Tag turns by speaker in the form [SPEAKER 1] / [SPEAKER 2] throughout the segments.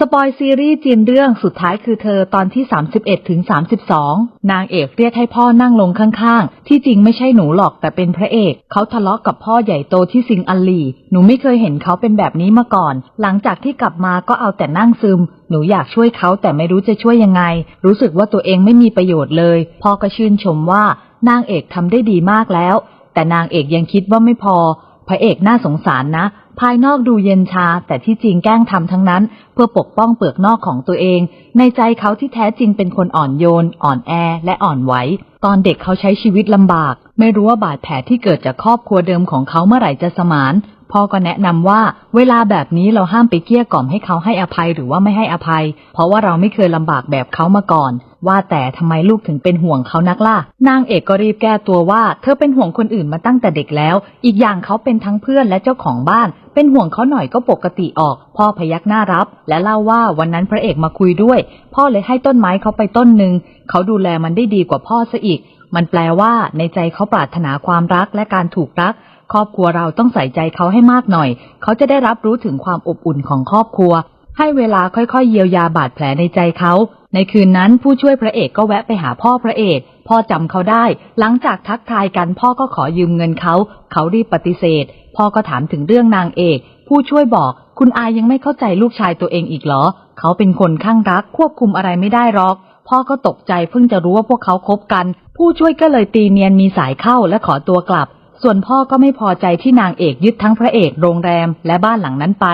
[SPEAKER 1] สปอยซีรีส์จีนเรื่องสุดท้ายคือเธอตอนที่ 31ถึง32 นางเอกเรียกให้พ่อนั่งลงข้างๆ ที่จริงไม่ใช่หนูหรอกแต่เป็นพระเอก เขาทะเลาะกับพ่อใหญ่โตที่ซิงอัลลี หนูไม่เคยเห็นเขาเป็นแบบนี้มาก่อน หลังจากที่กลับมาก็เอาแต่นั่งซึม หนูอยากช่วยเขาแต่ไม่รู้จะช่วยยังไง รู้สึกว่าตัวเองไม่มีประโยชน์เลย พ่อก็ชื่นชมว่านางเอกทำได้ดีมากแล้ว แต่นางเอกยังคิดว่าไม่พอ พระเอกน่าสงสารนะ ภายนอกดูเย็นชา แต่ที่จริงแกล้งทำทั้งนั้น เพื่อปกป้องเปลือกนอกของตัวเอง ในใจเขาที่แท้จริงเป็นคนอ่อนโยน อ่อนแอ และอ่อนไหว ตอนเด็กเขาใช้ชีวิตลำบาก ไม่รู้ว่าบาดแผลที่เกิดจากครอบครัวเดิมของเขาเมื่อไหร่จะสมาน พ่อก็แนะนำว่าเวลาแบบนี้เราห้ามไปเกี้ยกล่อมให้เขาให้อภัยหรือว่าไม่ให้อภัย เพราะว่าเราไม่เคยลำบากแบบเขามาก่อน ว่าแต่ทำไมลูกถึงเป็นห่วงเขานักล่ะ นางเอกก็รีบแก้ตัวว่า เธอเป็นห่วงคนอื่นมาตั้งแต่เด็กแล้ว อีกอย่างเขาเป็นทั้งเพื่อนและเจ้าของบ้าน เป็นห่วงเขาหน่อยก็ปกติออก พ่อพยักหน้ารับ และเล่าว่าวันนั้นพระเอกมาคุยด้วย พ่อเลยให้ต้นไม้เขาไปต้นหนึ่งเขาดูแลมันได้ดีกว่าพ่อซะอีกมันแปลว่าในใจเขาปรารถนาความรักและการถูกรัก ครอบครัวเราต้องใส่ใจเขาให้มากหน่อย เขาจะได้รับรู้ถึงความอบอุ่นของครอบครัว ให้เวลาค่อยๆ เยียวยาบาดแผลในใจเขา ในคืนนั้นผู้ช่วยพระเอกก็แวะไปหาพ่อพระเอก พ่อจำเขาได้ หลังจากทักทายกันพ่อก็ขอยืมเงินเขา เขารีบปฏิเสธ พ่อก็ถามถึงเรื่องนางเอก ผู้ช่วยบอกคุณอายังไม่เข้าใจลูกชายตัวเองอีกเหรอ เขาเป็นคนข้างรักควบคุมอะไรไม่ได้หรอก พ่อก็ตกใจเพิ่งจะรู้ว่าพวกเขาคบกัน ผู้ช่วยก็เลยตีเนียนมีสายเข้าและขอตัวกลับ ส่วนพ่อก็ไม่พอใจที่นางเอกยึดทั้งพระเอกโรงแรมและบ้านหลังนั้นไป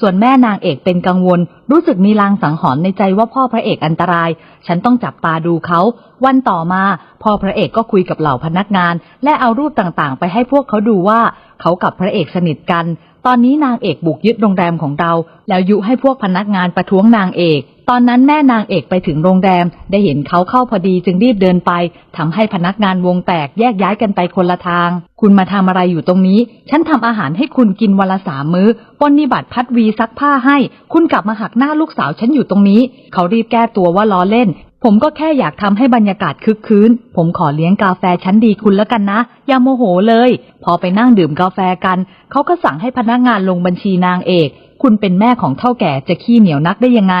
[SPEAKER 1] ส่วนแม่นางเอกเป็นกังวล รู้สึกมีลางสังหรณ์ในใจว่าพ่อพระเอกอันตราย ฉันต้องจับตาดูเขา วันต่อมาพ่อพระเอกก็คุยกับเหล่าพนักงาน และเอารูปต่างๆ ไปให้พวกเขาดูว่า เขากับพระเอกสนิทกัน ตอนนี้นางเอกบุกยึดโรงแรมของเรา แล้วยุให้พวกพนักงานประท้วงนางเอกตอนนั้นแม่นางเอกไปถึงโรงแรม ได้เห็นเขาเข้าพอดีจึงรีบเดินไปทำให้พนักงานวงแตกแยกย้ายกันไปคนละทาง คุณมาทำอะไรอยู่ตรงนี้ ฉันทำอาหารให้คุณกินวันละสามมื้อปนนิบัติพัดวีซักผ้าให้ คุณกลับมาหักหน้าลูกสาวฉันอยู่ตรงนี้ เขารีบแก้ตัวว่าล้อเล่น ผมก็แค่อยากทำให้บรรยากาศคึกคืน ผมขอเลี้ยงกาแฟชั้นดีคุณแล้วกันนะ อย่าโมโหเลย พอไปนั่งดื่มกาแฟกัน เขาก็สั่งให้พนักงานลงบัญชีนางเอก คุณเป็นแม่ของเท่าแก่จะขี้เหนียวนักได้ยังไง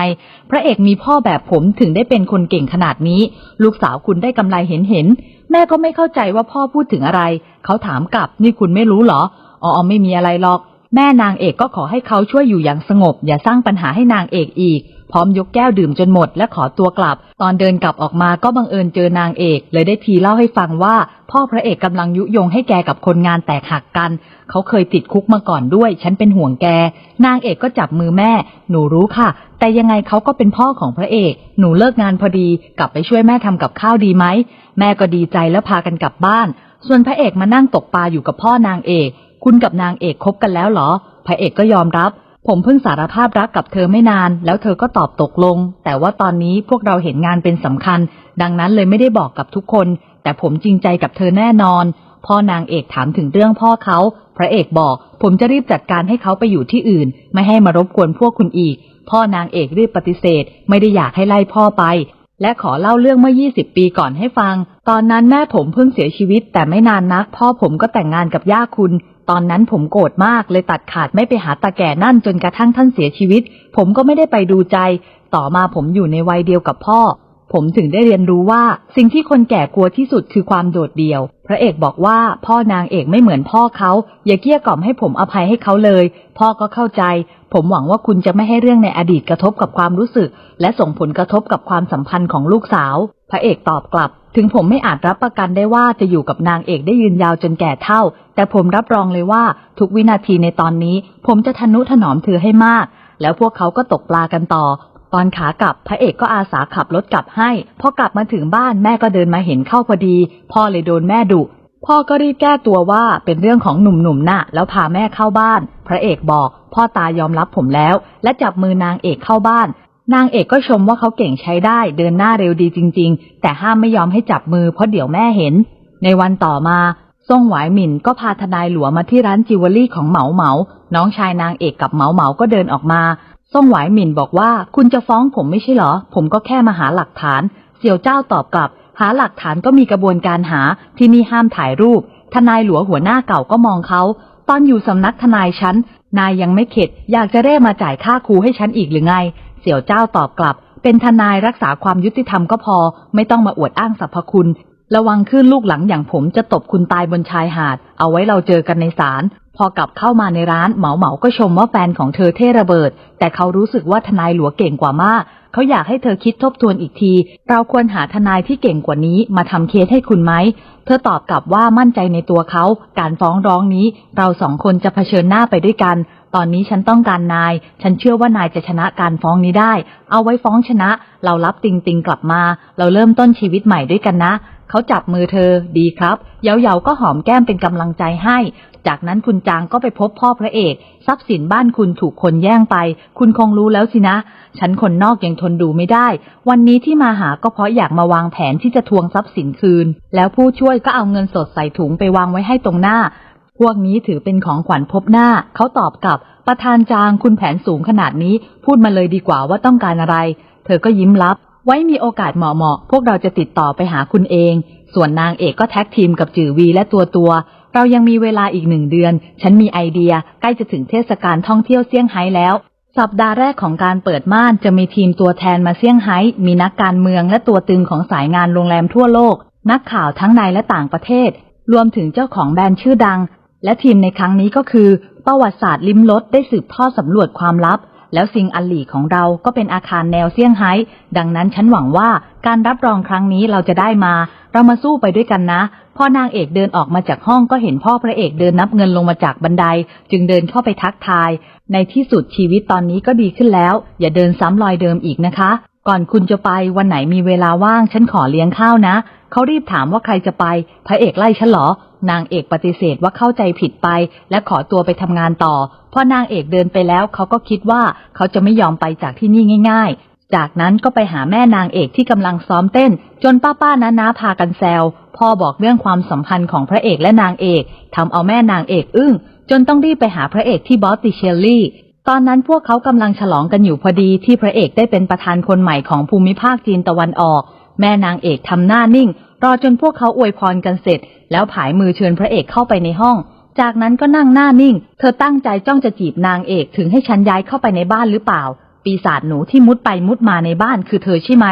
[SPEAKER 1] พระเอกมีพ่อแบบผมถึงได้เป็นคนเก่งขนาดนี้ ลูกสาวคุณได้กำไรเห็นเห็น แม่ก็ไม่เข้าใจว่าพ่อพูดถึงอะไร เขาถามกลับนี่คุณไม่รู้เหรอ อ๋อไม่มีอะไรหรอก แม่นางเอกก็ขอให้เขาช่วยอยู่อย่างสงบ อย่าสร้างปัญหาให้นางเอกอีก พร้อมยกแก้วดื่มจนหมดและขอตัวกลับ ตอนเดินกลับออกมาก็บังเอิญเจอนางเอก เลยได้ทีเล่าให้ฟังว่า พ่อพระเอกกำลังยุยงให้แกกับคนงานแตกหักกัน เขาเคยติดคุกมาก่อนด้วย ฉันเป็นห่วงแก นางเอกก็จับมือแม่ หนูรู้ค่ะ แต่ยังไงเขาก็เป็นพ่อของพระเอก หนูเลิกงานพอดี กลับไปช่วยแม่ทำกับข้าวดีไหม แม่ก็ดีใจแล้วพากันกลับบ้าน ส่วนพระเอกมานั่งตกปลาอยู่กับพ่อนางเอก คุณกับนางเอกคบกันแล้วเหรอ พระเอกก็ยอมรับ ผมเพิ่งสารภาพรักกับเธอไม่นาน แล้วเธอก็ตอบตกลง แต่ว่าตอนนี้พวกเราเห็นงานเป็นสำคัญ ดังนั้นเลยไม่ได้บอกกับทุกคน แต่ผมจริงใจกับเธอแน่นอน พ่อนางเอกถามถึงเรื่องพ่อเขา พระเอกบอก ผมจะรีบจัดการให้เขาไปอยู่ที่อื่น ไม่ให้มารบกวนพวกคุณอีก พ่อนางเอกรีบปฏิเสธ ไม่ได้อยากให้ไล่พ่อไป และขอเล่าเรื่องเมื่อ 20 ปีก่อนให้ฟัง ตอนนั้นแม่ผมเพิ่งเสียชีวิต แต่ไม่นานนัก พ่อผมก็แต่งงานกับย่าคุณ ตอนนั้นผมโกรธมากเลยตัดขาดไม่ไปหาตาแก่นั่นจนกระทั่งท่านเสียชีวิต ผมก็ไม่ได้ไปดูใจ ต่อมาผมอยู่ในวัยเดียวกับพ่อ ผมถึงได้เรียนรู้ว่า สิ่งที่คนแก่กลัวที่สุดคือความโดดเดี่ยว พระเอกบอกว่าพ่อนางเอกไม่เหมือนพ่อเขา อย่าเกี้ยกล่อมให้ผมอภัยให้เขาเลย พ่อก็เข้าใจ ผมหวังว่าคุณจะไม่ให้เรื่องในอดีตกระทบกับความรู้สึก และส่งผลกระทบกับความสัมพันธ์ของลูกสาว พระเอกตอบกลับ ถึงผมไม่อาจรับประกันได้ว่าจะอยู่กับนางเอกได้ยืนยาวจนแก่เท่า แต่ผมรับรองเลยว่าทุกวินาทีในตอนนี้ ผมจะทนุถนอมเธอให้มาก แล้วพวกเขาก็ตกปลากันต่อ ตอนขากลับพระเอกก็อาสาขับรถกลับให้ พอกลับมาถึงบ้านแม่ก็เดินมาเห็นเข้าพอดี พ่อเลยโดนแม่ดุพ่อก็รีบแก้ตัวว่าเป็นเรื่องของหนุ่มๆน่ะ แล้วพาแม่เข้าบ้าน พระเอกบอก พ่อตายอมรับผมแล้ว และจับมือนางเอกเข้าบ้าน นางเอกก็ชมว่าเขาเก่งใช้ได้เดินหน้าเร็วดีจริง ๆ แต่ห้ามไม่ยอมให้จับมือเพราะเดี๋ยวแม่เห็น ในวันต่อมาซ่งหวายหมินก็พาทนายหลัวมาที่ร้านจิวเวลรี่ของเหมาเหมา น้องชายนางเอกกับเหมาเหมาก็เดินออกมาซ่งหวายหมินบอกว่าคุณจะฟ้องผมไม่ใช่เหรอ ผมก็แค่มาหาหลักฐาน เสี่ยวเจ้าตอบกลับ หาหลักฐานก็มีกระบวนการหาที่นี่ห้ามถ่ายรูป ทนายหลัวหัวหน้าเก่าก็มองเขาตอนอยู่สำนักทนายฉันนายยังไม่เข็ด อยากจะเร่มาจ่ายค่าครูให้ฉันอีกหรือไง เสี่ยวเจ้าตอบกลับ เป็นทนายรักษาความยุติธรรมก็พอ ไม่ต้องมาอวดอ้างสรรพคุณ ระวังขึ้นลูกหลังอย่างผมจะตบคุณตายบนชายหาด เอาไว้เราเจอกันในศาลพอกลับเข้ามาในร้านเหมาเหมาก็ชมว่าแฟนของเธอเท่ระเบิด แต่เขารู้สึกว่าทนายหลัวเก่งกว่ามาก เขาอยากให้เธอคิดทบทวนอีกที เราควรหาทนายที่เก่งกว่านี้มาทำเคสให้คุณไหม เธอตอบกลับว่ามั่นใจในตัวเขา การฟ้องร้องนี้ เราสองคนจะเผชิญหน้าไปด้วยกัน ตอนนี้ฉันต้องการนาย ฉันเชื่อว่านายจะชนะการฟ้องนี้ได้ เอาไว้ฟ้องชนะ เรารับติงติงกลับมา เราเริ่มต้นชีวิตใหม่ด้วยกันนะ เขาจับมือเธอ ดีครับ เยาเยาก็หอมแก้มเป็นกำลังใจให้ จากนั้นคุณจางก็ไปพบพ่อพระเอก ทรัพย์สินบ้านคุณถูกคนแย่งไป คุณคงรู้แล้วสินะ ฉันคนนอกยังทนดูไม่ได้ วันนี้ที่มาหาก็เพราะอยากมาวางแผนที่จะทวงทรัพย์สินคืน แล้วผู้ช่วยก็เอาเงินสดใส่ถุงไปวางไว้ให้ตรงหน้า พวกนี้ถือเป็นของขวัญพบหน้า เขาตอบกลับ ประธานจางคุณแผนสูงขนาดนี้ พูดมาเลยดีกว่าว่าต้องการอะไร เธอก็ยิ้มรับ ไว้มีโอกาสเหมาะๆพวกเราจะติดต่อไปหาคุณเอง ส่วนนางเอกก็แท็กทีมกับจือวีและตัวตัว เรายังมีเวลาอีกหนึ่งเดือน ฉันมีไอเดียใกล้จะถึงเทศกาลท่องเที่ยวเซี่ยงไฮ้แล้ว สัปดาห์แรกของการเปิดม่านจะมีทีมตัวแทนมาเซี่ยงไฮ้ มีนักการเมืองและตัวตึงของสายงานโรงแรมทั่วโลก นักข่าวทั้งในและต่างประเทศ รวมถึงเจ้าของแบรนด์ชื่อดัง และทีมในครั้งนี้ก็คือประวัติศาสตร์ลิ้มรสได้สืบทอดสำรวจความลับ แล้วซิงอันหลีของเราก็เป็นอาคารแนวเซี่ยงไฮ้ดังนั้นฉันหวังว่าการรับรองครั้งนี้เราจะได้มา เรามาสู้ไปด้วยกันนะ พอนางเอกเดินออกมาจากห้องก็เห็นพ่อพระเอกเดินนับเงินลงมาจากบันได จึงเดินเข้าไปทักทาย ในที่สุดชีวิตตอนนี้ก็ดีขึ้นแล้ว อย่าเดินซ้ำรอยเดิมอีกนะคะ ก่อนคุณจะไปวันไหนมีเวลาว่าง ฉันขอเลี้ยงข้าวนะ เขารีบถามว่าใครจะไป พระเอกไล่ฉันหรอ นางเอกปฏิเสธว่าเข้าใจผิดไป และขอตัวไปทำงานต่อ พอนางเอกเดินไปแล้วเขาก็คิดว่าเขาจะไม่ยอมไปจากที่นี่ง่าย ๆ จากนั้นก็ไปหาแม่นางเอกที่กำลังซ้อมเต้น จนป้าป้าน้าน้าพากันแซวพ่อบอกเรื่องความสัมพันธ์ของพระเอกและนางเอกทำเอาแม่นางเอกอึ้ง จนต้องรีบไปหาพระเอกที่บอสติเชลลี่ตอนนั้นพวกเขากำลังฉลองกันอยู่พอดีที่พระเอกได้เป็นประธานคนใหม่ของภูมิภาคจีนตะวันออก แม่นางเอกทำหน้านิ่ง รอจนพวกเขาอวยพรกันเสร็จ แล้วผายมือเชิญพระเอกเข้าไปในห้อง จากนั้นก็นั่งหน้านิ่ง เธอตั้งใจจ้องจะจีบนางเอกถึงให้ฉันย้ายเข้าไปในบ้านหรือเปล่า ปีศาจหนูที่มุดไปมุดมาในบ้านคือเธอใช่ไหม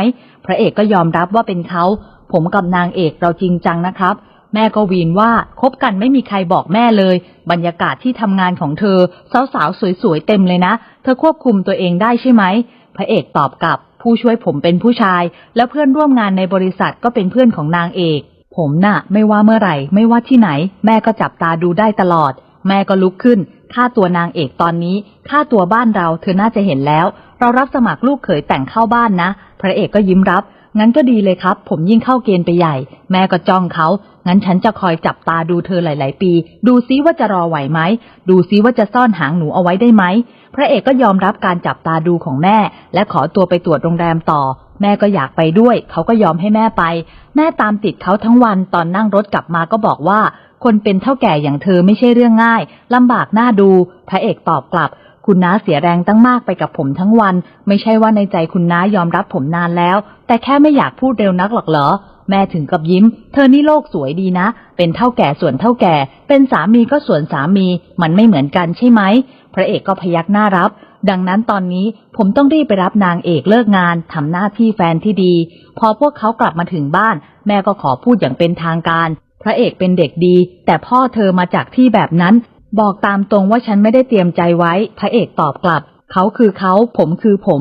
[SPEAKER 1] พระเอกก็ยอมรับว่าเป็นเขา ผมกับนางเอกเราจริงจังนะครับ แม่ก็วีนว่าคบกันไม่มีใครบอกแม่เลย บรรยากาศที่ทำงานของเธอสาวๆสวยๆเต็มเลยนะ เธอควบคุมตัวเองได้ใช่ไหม พระเอกตอบกลับ ผู้ช่วยผมเป็นผู้ชาย และเพื่อนร่วมงานในบริษัทก็เป็นเพื่อนของนางเอก ผมน่ะ ไม่ว่าเมื่อไหร่ ไม่ว่าที่ไหน แม่ก็จับตาดูได้ตลอด แม่ก็ลุกขึ้นค่าตัวนางเอกตอนนี้ค่าตัวบ้านเราเธอน่าจะเห็นแล้ว เรารับสมัครลูกเขยแต่งเข้าบ้านนะ พระเอกก็ยิ้มรับ งั้นก็ดีเลยครับ ผมยิ่งเข้าเกณฑ์ไปใหญ่ แม่ก็จ้องเขา งั้นฉันจะคอยจับตาดูเธอหลาย ๆ ปี ดูซิว่าจะรอไหวไหม ดูซิว่าจะซ่อนหางหนูเอาไว้ได้ไหม พระเอกก็ยอมรับการจับตาดูของแม่ และขอตัวไปตรวจโรงแรมต่อ แม่ก็อยากไปด้วย เขาก็ยอมให้แม่ไป แม่ตามติดเขาทั้งวัน ตอนนั่งรถกลับมาก็บอกว่า คนเป็นเท่าแก่อย่างเธอไม่ใช่เรื่องง่ายลำบากหน้าดู พระเอกตอบกลับ คุณน้าเสียแรงตั้งมากไปกับผมทั้งวัน ไม่ใช่ว่าในใจคุณน้ายอมรับผมนานแล้ว แต่แค่ไม่อยากพูดเร็วนักหรอกเหรอ แม่ถึงกับยิ้ม เธอนี่โลกสวยดีนะ เป็นเท่าแก่ส่วนเท่าแก่ เป็นสามีก็ส่วนสามี มันไม่เหมือนกันใช่ไหม พระเอกก็พยักหน้ารับ ดังนั้นตอนนี้ผมต้องรีบไปรับนางเอกเลิกงานทำหน้าที่แฟนที่ดี พอพวกเขากลับมาถึงบ้าน แม่ก็ขอพูดอย่างเป็นทางการพระเอกเป็นเด็กดี แต่พ่อเธอมาจากที่แบบนั้น บอกตามตรงว่าฉันไม่ได้เตรียมใจไว้ พระเอกตอบกลับ เขาคือเขา ผมคือผม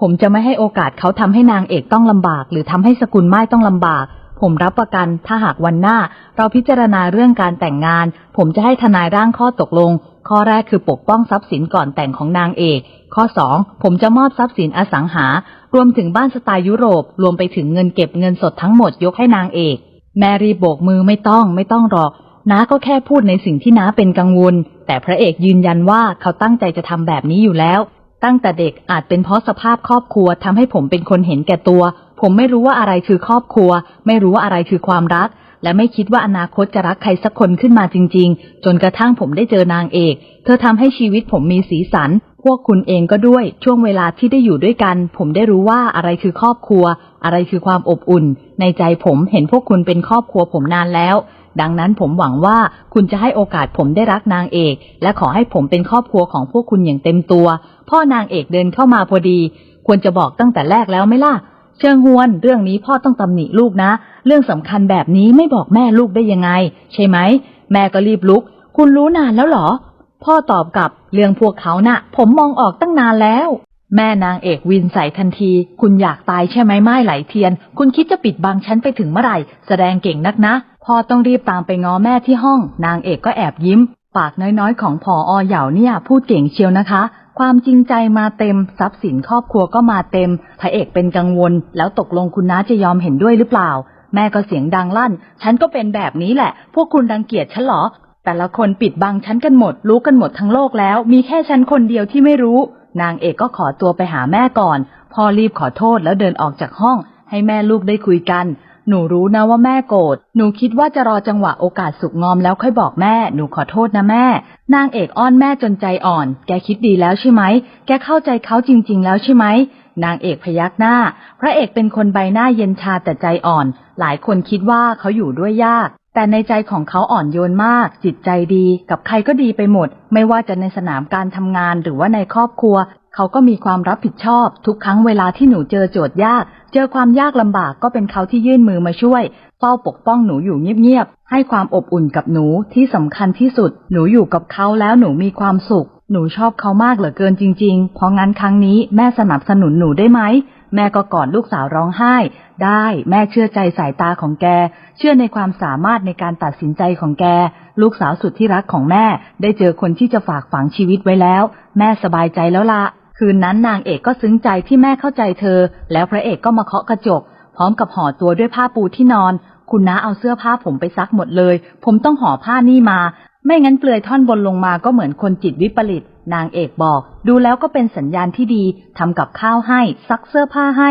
[SPEAKER 1] ผมจะไม่ให้โอกาสเขาทำให้นางเอกต้องลำบาก หรือทำให้สกุลไม้ต้องลำบาก ผมรับประกัน ถ้าหากวันหน้า เราพิจารณาเรื่องการแต่งงาน ผมจะให้ทนายร่างข้อตกลง ข้อแรกคือปกป้องทรัพย์สินก่อนแต่งของนางเอก ข้อสองผมจะมอบทรัพย์สินอสังหา รวมถึงบ้านสไตล์ยุโรป รวมไปถึงเงินเก็บเงินสดทั้งหมดยกให้นางเอก แมรี่โบกมือไม่ต้องไม่ต้องหรอก น้าก็แค่พูดในสิ่งที่น้าเป็นกังวล แต่พระเอกยืนยันว่าเขาตั้งใจจะทำแบบนี้อยู่แล้ว ตั้งแต่เด็กอาจเป็นเพราะสภาพครอบครัวทำให้ผมเป็นคนเห็นแก่ตัว ผมไม่รู้ว่าอะไรคือครอบครัว ไม่รู้ว่าอะไรคือความรัก และไม่คิดว่าอนาคตจะรักใครสักคนขึ้นมาจริง ๆ จนกระทั่งผมได้เจอนางเอก เธอทำให้ชีวิตผมมีสีสัน พวกคุณเองก็ด้วย ช่วงเวลาที่ได้อยู่ด้วยกัน ผมได้รู้ว่าอะไรคือครอบครัว อะไรคือความอบอุ่น ในใจผมเห็นพวกคุณเป็นครอบครัวผมนานแล้ว ดังนั้นผมหวังว่าคุณจะให้โอกาสผมได้รักนางเอก และขอให้ผมเป็นครอบครัวของพวกคุณอย่างเต็มตัว พ่อนางเอกเดินเข้ามาพอดี ควรจะบอกตั้งแต่แรกแล้วไหมล่ะ เชิงฮวน เรื่องนี้พ่อต้องตำหนิลูกนะ เรื่องสำคัญแบบนี้ไม่บอกแม่ลูกได้ยังไง ใช่ไหม แม่ก็รีบลุก คุณรู้นานแล้วเหรอ พ่อตอบกลับเรื่องพวกเขาน่ะ ผมมองออกตั้งนานแล้วแม่นางเอกวินใส่ทันที คุณอยากตายใช่ไหมไม้ไหลเทียน คุณคิดจะปิดบังฉันไปถึงเมื่อไหร่ แสดงเก่งนักนะ พ่อต้องรีบตามไปง้อแม่ที่ห้อง นางเอกก็แอบยิ้ม ปากน้อยๆ ของพออเหย่าเนี่ยพูดเก่งเชียวนะคะ ความจริงใจมาเต็ม ทรัพย์สินครอบครัวก็มาเต็ม พระเอกเป็นกังวล แล้วตกลงคุณน้าจะยอมเห็นด้วยหรือเปล่า แม่ก็เสียงดังลั่น ฉันก็เป็นแบบนี้แหละ พวกคุณรังเกียจฉันเหรอ แต่ละคนปิดบังฉันกันหมด รู้กันหมดทั้งโลกแล้ว มีแค่ฉันคนเดียวที่ไม่รู้ นางเอกก็ขอตัวไปหาแม่ก่อน พ่อรีบขอโทษแล้วเดินออกจากห้อง ให้แม่ลูกได้คุยกัน หนูรู้นะว่าแม่โกรธ หนูคิดว่าจะรอจังหวะโอกาสสุกงอมแล้วค่อยบอกแม่ หนูขอโทษนะแม่ นางเอกอ้อนแม่จนใจอ่อน แกคิดดีแล้วใช่ไหม แกเข้าใจเขาจริง ๆ แล้วใช่ไหม นางเอกพยักหน้า พระเอกเป็นคนใบหน้าเย็นชาแต่ใจอ่อน หลายคนคิดว่าเขาอยู่ด้วยยาก แต่ในใจของเขาอ่อนโยนมาก จิตใจดี กับใครก็ดีไปหมด ไม่ว่าจะในสนามการทำงานหรือว่าในครอบครัว เขาก็มีความรับผิดชอบ ทุกครั้งเวลาที่หนูเจอโจทย์ยาก เจอความยากลำบากก็เป็นเขาที่ยื่นมือมาช่วยเฝ้าปกป้องหนูอยู่เงียบๆให้ความอบอุ่นกับหนูที่สำคัญที่สุด หนูอยู่กับเขาแล้วหนูมีความสุข หนูชอบเขามากเหลือเกินจริง ๆ เพราะงั้นครั้งนี้แม่สนับสนุนหนูได้ไหม แม่ก็กอดลูกสาวร้องไห้ ได้แม่เชื่อใจสายตาของแก เชื่อในความสามารถในการตัดสินใจของแก ลูกสาวสุดที่รักของแม่ ได้เจอคนที่จะฝากฝังชีวิตไว้แล้ว แม่สบายใจแล้วละคืนนั้นนางเอกก็ซึ้งใจที่แม่เข้าใจเธอ แล้วพระเอกก็มาเคาะกระจก พร้อมกับห่อตัวด้วยผ้าปูที่นอน คุณน้าเอาเสื้อผ้าผมไปซักหมดเลย ผมต้องห่อผ้านี่มา ไม่งั้นเปลือยท่อนบนลงมาก็เหมือนคนจิตวิปริต นางเอกบอก ดูแล้วก็เป็นสัญญาณที่ดีทำกับข้าวให้ ซักเสื้อผ้าให้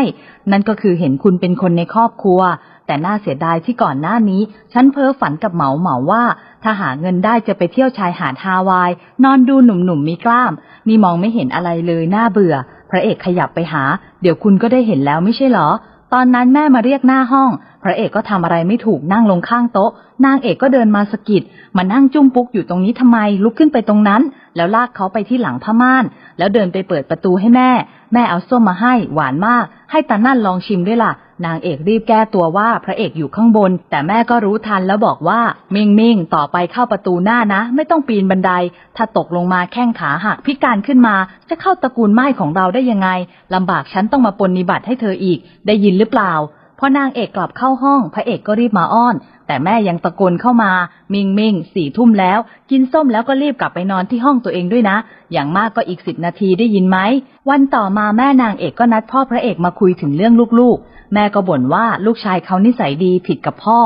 [SPEAKER 1] นั่นก็คือเห็นคุณเป็นคนในครอบครัว แต่น่าเสียดายที่ก่อนหน้านี้ ฉันเพ้อฝันกับเหมาเหมาว่า ถ้าหาเงินได้จะไปเที่ยวชายหาดฮาวาย นอนดูหนุ่มๆมีกล้าม นี่มองไม่เห็นอะไรเลยน่าเบื่อ พระเอกขยับไปหา เดี๋ยวคุณก็ได้เห็นแล้วไม่ใช่เหรอ ตอนนั้นแม่มาเรียกหน้าห้อง พระเอกก็ทำอะไรไม่ถูกนั่งลงข้างโต๊ะ นางเอกก็เดินมาสะกิด มานั่งจุ้มปุ๊กอยู่ตรงนี้ทำไม ลุกขึ้นไปตรงนั้น แล้วลากเขาไปที่หลังผ้าม่าน แล้วเดินไปเปิดประตูให้แม่ แม่เอาส้มมาให้ หวานมาก ให้ตานั่นลองชิมด้วยล่ะ นางเอกรีบแก้ตัวว่าพระเอกอยู่ข้างบน แต่แม่ก็รู้ทันแล้วบอกว่า มิงมิงต่อไปเข้าประตูหน้านะ ไม่ต้องปีนบันได ถ้าตกลงมาแข้งขาหักพิการขึ้นมา จะเข้าตระกูลไม้ของเราได้ยังไงลำบากฉันต้องมาปนนิบัติให้เธออีก ได้ยินหรือเปล่า พอนางเอกกลับเข้าห้อง พระเอกก็รีบมาอ้อน แต่แม่ยังตะโกนเข้ามา มิงมิงสี่ทุ่มแล้ว กินส้มแล้วก็รีบกลับไปนอนที่ห้องตัวเองด้วยนะ อย่างมากก็อีกสิบนาทีได้ยินไหม วันต่อมาแม่นางเอกก็นัดพ่อพระเอกมาคุยถึงเรื่องลูกๆ แม่ก็บ่นว่าลูกชายเขานิสัยดีผิดกับพ่อ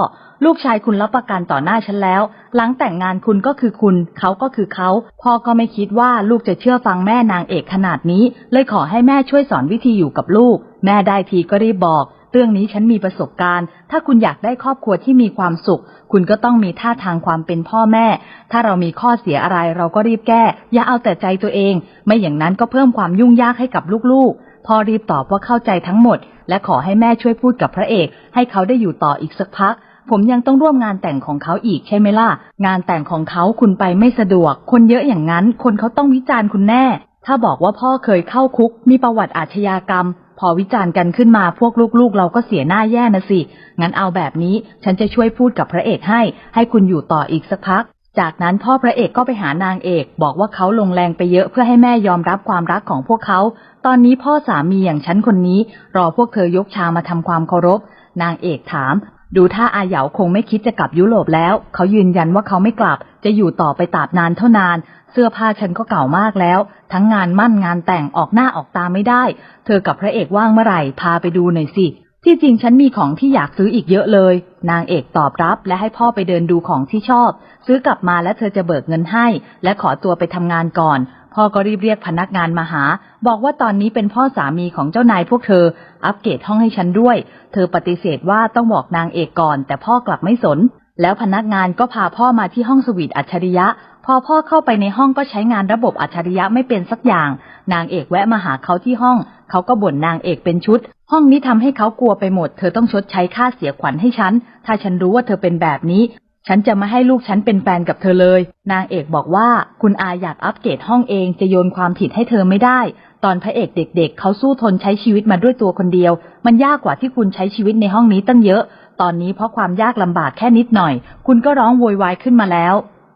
[SPEAKER 1] ลูกชายคุณรับประกันต่อหน้าฉันแล้ว หลังแต่งงานคุณก็คือคุณ เขาก็คือเขา พ่อก็ไม่คิดว่าลูกจะเชื่อฟังแม่นางเอกขนาดนี้ เลยขอให้แม่ช่วยสอนวิธีอยู่กับลูก แม่ได้ทีก็รีบบอก เรื่องนี้ฉันมีประสบการณ์ ถ้าคุณอยากได้ครอบครัวที่มีความสุข คุณก็ต้องมีท่าทางความเป็นพ่อแม่ ถ้าเรามีข้อเสียอะไรเราก็รีบแก้ อย่าเอาแต่ใจตัวเอง ไม่อย่างนั้นก็เพิ่มความยุ่งยากให้กับลูกๆ พ่อรีบตอบว่าเข้าใจทั้งหมด และขอให้แม่ช่วยพูดกับพระเอก ให้เขาได้อยู่ต่ออีกสักพักผมยังต้องร่วมงานแต่งของเขาอีกใช่ไหมล่ะ งานแต่งของเขาคุณไปไม่สะดวก คนเยอะอย่างนั้น คนเขาต้องวิจารณ์คุณแน่ ถ้าบอกว่าพ่อเคยเข้าคุก มีประวัติอาชญากรรม พอวิจารณ์กันขึ้นมาพวกลูกๆ เราก็เสียหน้าแย่นะสิ งั้นเอาแบบนี้ฉันจะช่วยพูดกับพระเอกให้ ให้คุณอยู่ต่ออีกสักพัก จากนั้นพ่อพระเอกก็ไปหานางเอก บอกว่าเขาลงแรงไปเยอะเพื่อให้แม่ยอมรับความรักของพวกเขา ตอนนี้พ่อสามีอย่างฉันคนนี้ รอพวกเธอยกชามาทำความเคารพ นางเอกถาม ดูถ้าอาเหยาคงไม่คิดจะกลับยุโรปแล้ว เขายืนยันว่าเขาไม่กลับ จะอยู่ต่อไปตราบนานเท่านาน เสื้อผ้าฉันก็เก่ามากแล้ว ทั้งงานมั่นงานแต่งออกหน้าออกตาไม่ได้ เธอกับพระเอกว่างเมื่อไหร่พาไปดูหน่อยสิ ที่จริงฉันมีของที่อยากซื้ออีกเยอะเลย นางเอกตอบรับและให้พ่อไปเดินดูของที่ชอบ ซื้อกลับมาแล้วเธอจะเบิกเงินให้ และขอตัวไปทำงานก่อนพ่อก็รีบเรียกพนักงานมาหา บอกว่าตอนนี้เป็นพ่อสามีของเจ้านายพวกเธอ อัปเกรดห้องให้ฉันด้วย เธอปฏิเสธว่าต้องบอกนางเอกก่อน แต่พ่อกลับไม่สน แล้วพนักงานก็พาพ่อมาที่ห้องสวีทอัจฉริยะ พอพ่อเข้าไปในห้องก็ใช้งานระบบอัจฉริยะไม่เป็นสักอย่าง นางเอกแวะมาหาเขาที่ห้อง เขาก็บ่นนางเอกเป็นชุด ห้องนี้ทำให้เขากลัวไปหมด เธอต้องชดใช้ค่าเสียขวัญให้ฉัน ถ้าฉันรู้ว่าเธอเป็นแบบนี้ ฉันจะไม่ให้ลูกฉันเป็นแฟนกับเธอเลย นางเอกบอกว่าคุณอาอยากอัปเกรดห้องเองจะโยนความผิดให้เธอไม่ได้ ตอนพระเอกเด็กๆเขาสู้ทนใช้ชีวิตมาด้วยตัวคนเดียว มันยากกว่าที่คุณใช้ชีวิตในห้องนี้ตั้งเยอะ ตอนนี้เพราะความยากลำบากแค่นิดหน่อย คุณก็ร้องโวยวายขึ้นมาแล้ว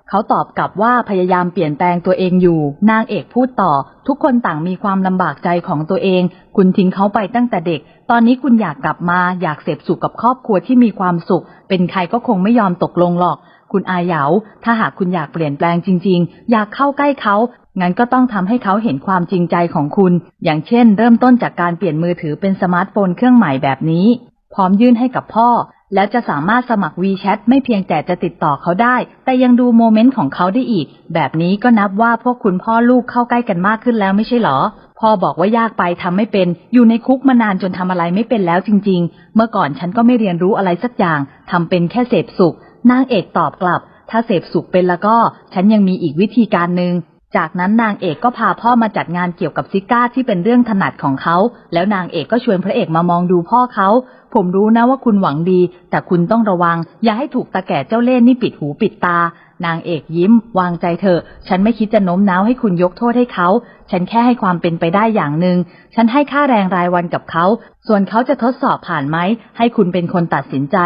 [SPEAKER 1] เขาตอบกลับว่าพยายามเปลี่ยนแปลงตัวเองอยู่ นางเอกพูดต่อ ทุกคนต่างมีความลำบากใจของตัวเอง คุณทิ้งเขาไปตั้งแต่เด็ก ตอนนี้คุณอยากกลับมาอยากเสพสุขกับครอบครัวที่มีความสุข เป็นใครก็คงไม่ยอมตกลงหรอก คุณอาเหยา ถ้าหากคุณอยากเปลี่ยนแปลงจริง ๆ อยากเข้าใกล้เขางั้นก็ต้องทำให้เขาเห็นความจริงใจของคุณ อย่างเช่น เริ่มต้นจากการเปลี่ยนมือถือเป็นสมาร์ทโฟนเครื่องใหม่แบบนี้ พร้อมยื่นให้กับพ่อ แล้วจะสามารถสมัคร WeChat ไม่เพียงแต่จะติดต่อเขาได้ แต่ยังดูโมเมนต์ของเขาได้อีก แบบนี้ก็นับว่าพวกคุณพ่อลูกเข้าใกล้กันมากขึ้นแล้วไม่ใช่หรอ พ่อบอกว่ายากไปทำไม่เป็น อยู่ในคุกมานานจนทำอะไรไม่เป็นแล้วจริง ๆ เมื่อก่อนฉันก็ไม่เรียนรู้อะไรสักอย่างทำเป็นแค่เสพสุข นางเอกตอบกลับ ถ้าเสพสุขเป็นแล้วก็ ฉันยังมีอีกวิธีการหนึ่งจากนั้นนางเอกก็พาพ่อมาจัดงานเกี่ยวกับซิก้าที่เป็นเรื่องถนัดของเขา แล้วนางเอกก็ชวนพระเอกมามองดูพ่อเขา ผมรู้นะว่าคุณหวังดี แต่คุณต้องระวัง อย่าให้ถูกตาแก่เจ้าเล่นนี่ปิดหูปิดตา นางเอกยิ้ม วางใจเถอะ ฉันไม่คิดจะโน้มน้าวให้คุณยกโทษให้เขา ฉันแค่ให้ความเป็นไปได้อย่างหนึ่ง ฉันให้ค่าแรงรายวันกับเขา ส่วนเขาจะทดสอบผ่านไหม ให้คุณเป็นคนตัดสินใจ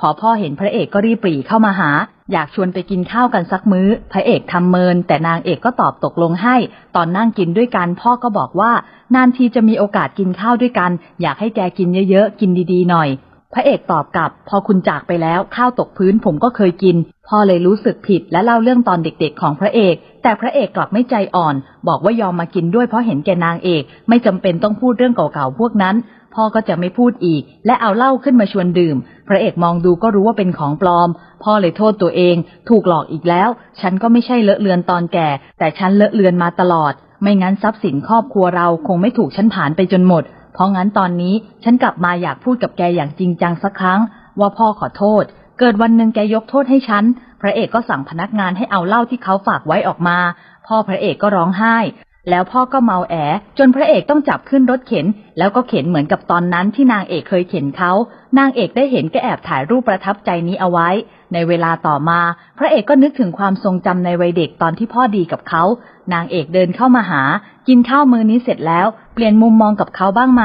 [SPEAKER 1] พอพ่อเห็นพระเอกก็รีบปรีเข้ามาหา อยากชวนไปกินข้าวกันสักมื้อ พระเอกทำเมิน แต่นางเอกก็ตอบตกลงให้ ตอนนั่งกินด้วยกันพ่อก็บอกว่านานทีจะมีโอกาสกินข้าวด้วยกัน อยากให้แกกินเยอะๆ กินดีๆหน่อย พระเอกตอบกลับ พอคุณจากไปแล้วข้าวตกพื้นผมก็เคยกิน พ่อเลยรู้สึกผิดและเล่าเรื่องตอนเด็กๆ ของพระเอก แต่พระเอกกลับไม่ใจอ่อน บอกว่ายอมมากินด้วยเพราะเห็นแกนางเอก ไม่จำเป็นต้องพูดเรื่องเก่าๆพวกนั้น พ่อก็จะไม่พูดอีก และเอาเหล้าขึ้นมาชวนดื่ม พระเอกมองดูก็รู้ว่าเป็นของปลอม พ่อเลยโทษตัวเอง ถูกหลอกอีกแล้ว ฉันก็ไม่ใช่เลอะเลือนตอนแก่ แต่ฉันเลอะเลือนมาตลอด ไม่งั้นทรัพย์สินครอบครัวเราคงไม่ถูกฉันผ่านไปจนหมด เพราะงั้นตอนนี้ฉันกลับมาอยากพูดกับแกอย่างจริงจังสักครั้ง ว่าพ่อขอโทษ เกิดวันหนึ่งแกยกโทษให้ฉัน พระเอกก็สั่งพนักงานให้เอาเหล้าที่เขาฝากไว้ออกมาพ่อพระเอกก็ร้องไห้ แล้วพ่อก็เมาแอ จนพระเอกต้องจับขึ้นรถเข็น แล้วก็เข็นเหมือนกับตอนนั้นที่นางเอกเคยเข็นเขา นางเอกได้เห็นก็แอบถ่ายรูปประทับใจนี้เอาไว้ ในเวลาต่อมา พระเอกก็นึกถึงความทรงจำในวัยเด็กตอนที่พ่อดีกับเขา นางเอกเดินเข้ามาหา กินข้าวมื้อนี้เสร็จแล้ว เปลี่ยนมุมมองกับเขาบ้างไหม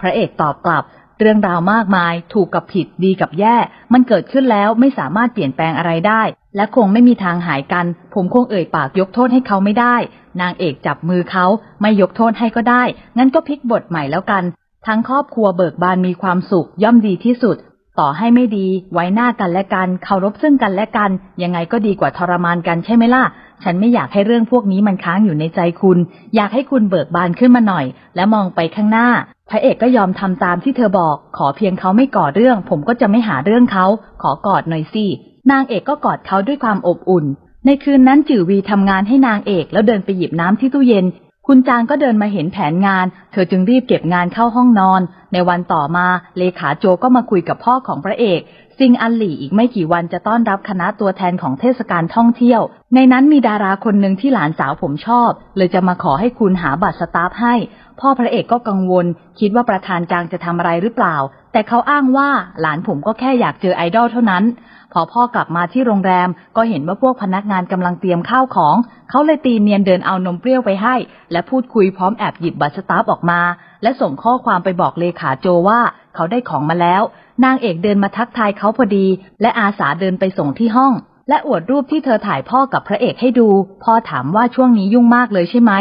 [SPEAKER 1] พระเอกตอบกลับ เรื่องราวมากมาย ถูกกับผิดดีกับแย่ มันเกิดขึ้นแล้วไม่สามารถเปลี่ยนแปลงอะไรได้ และคงไม่มีทางหายกัน ผมคงเอ่ยปากยกโทษให้เขาไม่ได้ นางเอกจับมือเขาไม่ยกโทษให้ก็ได้ งั้นก็พลิกบทใหม่แล้วกัน ทั้งครอบครัวเบิกบานมีความสุขย่อมดีที่สุด ต่อให้ไม่ดี ไว้หน้ากันและกันเคารพซึ่งกันและกัน ยังไงก็ดีกว่าทรมานกันใช่ไหมล่ะ ฉันไม่อยากให้เรื่องพวกนี้มันค้างอยู่ในใจคุณ อยากให้คุณเบิกบานขึ้นมาหน่อย และมองไปข้างหน้า พระเอกก็ยอมทำตามที่เธอบอก ขอเพียงเขาไม่ก่อเรื่อง ผมก็จะไม่หาเรื่องเขา ขอกอดหน่อยสินางเอกก็กอดเขาด้วยความอบอุ่น ในคืนนั้นจื่อวีทำงานให้นางเอกแล้วเดินไปหยิบน้ำที่ตู้เย็น คุณจางก็เดินมาเห็นแผนงาน เธอจึงรีบเก็บงานเข้าห้องนอน ในวันต่อมาเลขาโจก็มาคุยกับพ่อของพระเอกซิงอันหลี่อีกไม่กี่วันจะต้อนรับคณะตัวแทนของเทศกาลท่องเที่ยว ในนั้นมีดาราคนหนึ่งที่หลานสาวผมชอบ เลยจะมาขอให้คุณหาบัตรสตาฟให้ พ่อพระเอกก็กังวล คิดว่าประธานจางจะทำอะไรหรือเปล่า แต่เขาอ้างว่าหลานผมก็แค่อยากเจอไอดอลเท่านั้น พอพ่อกลับมาที่โรงแรม ก็เห็นว่าพวกพนักงานกำลังเตรียมข้าวของ เขาเลยตีเนียนเดินเอานมเปรี้ยวไปให้ และพูดคุยพร้อมแอบหยิบบัตรสตาฟออกมา และส่งข้อความไปบอกเลขาโจว่าเขาได้ของมาแล้ว นางเอกเดินมาทักทายเขาพอดี และอาสาเดินไปส่งที่ห้อง และอวดรูปที่เธอถ่ายพ่อกับพระเอกให้ดู พ่อถามว่าช่วงนี้ยุ่งมากเลยใช่ไหม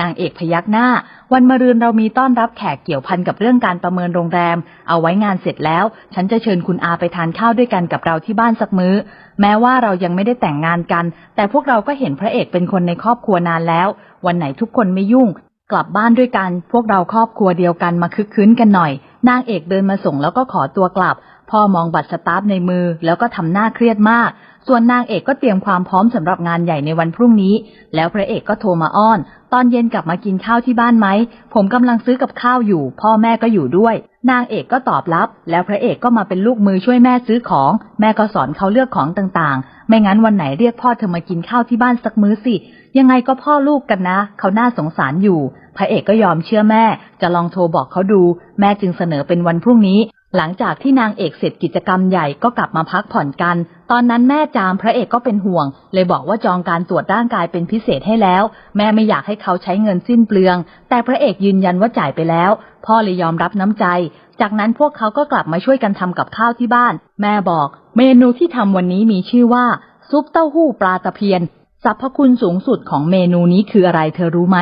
[SPEAKER 1] นางเอกพยักหน้า วันมะรืนเรามีต้อนรับแขกเกี่ยวพันกับเรื่องการประเมินโรงแรม เอาไว้งานเสร็จแล้ว ฉันจะเชิญคุณอาไปทานข้าวด้วยกันกับเราที่บ้านสักมื้อ แม้ว่าเรายังไม่ได้แต่งงานกัน แต่พวกเราก็เห็นพระเอกเป็นคนในครอบครัวนานแล้ว วันไหนทุกคนไม่ยุ่ง กลับบ้านด้วยกัน พวกเราครอบครัวเดียวกันมาคึกคืนกันหน่อย นางเอกเดินมาส่งแล้วก็ขอตัวกลับ พ่อมองบัตรสตาฟในมือ แล้วก็ทำหน้าเครียดมาก ส่วนนางเอกก็เตรียมความพร้อมสำหรับงานใหญ่ในวันพรุ่งนี้ แล้วพระเอกก็โทรมาอ้อน ตอนเย็นกลับมากินข้าวที่บ้านไหม ผมกำลังซื้อกับข้าวอยู่ พ่อแม่ก็อยู่ด้วย นางเอกก็ตอบรับ แล้วพระเอกก็มาเป็นลูกมือช่วยแม่ซื้อของ แม่ก็สอนเขาเลือกของต่างๆ ไม่งั้นวันไหนเรียกพ่อเธอมากินข้าวที่บ้านสักมื้อสิ ยังไงก็พ่อลูกกันนะ เขาน่าสงสารอยู่ พระเอกก็ยอมเชื่อแม่ จะลองโทรบอกเขาดู แม่จึงเสนอเป็นวันพรุ่งนี้ หลังจากที่นางเอกเสร็จกิจกรรมใหญ่ก็กลับมาพักผ่อนกัน ตอนนั้นแม่จามพระเอกก็เป็นห่วง เลยบอกว่าจองการตรวจร่างกายเป็นพิเศษให้แล้ว แม่ไม่อยากให้เขาใช้เงินสิ้นเปลือง แต่พระเอกยืนยันว่าจ่ายไปแล้ว พ่อเลยยอมรับน้ำใจ จากนั้นพวกเขาก็กลับมาช่วยกันทำกับข้าวที่บ้าน แม่บอก เมนูที่ทำวันนี้มีชื่อว่า ซุปเต้าหู้ปลาตะเพียนสรรพคุณสูงสุดของเมนูนี้คืออะไรเธอรู้ไหม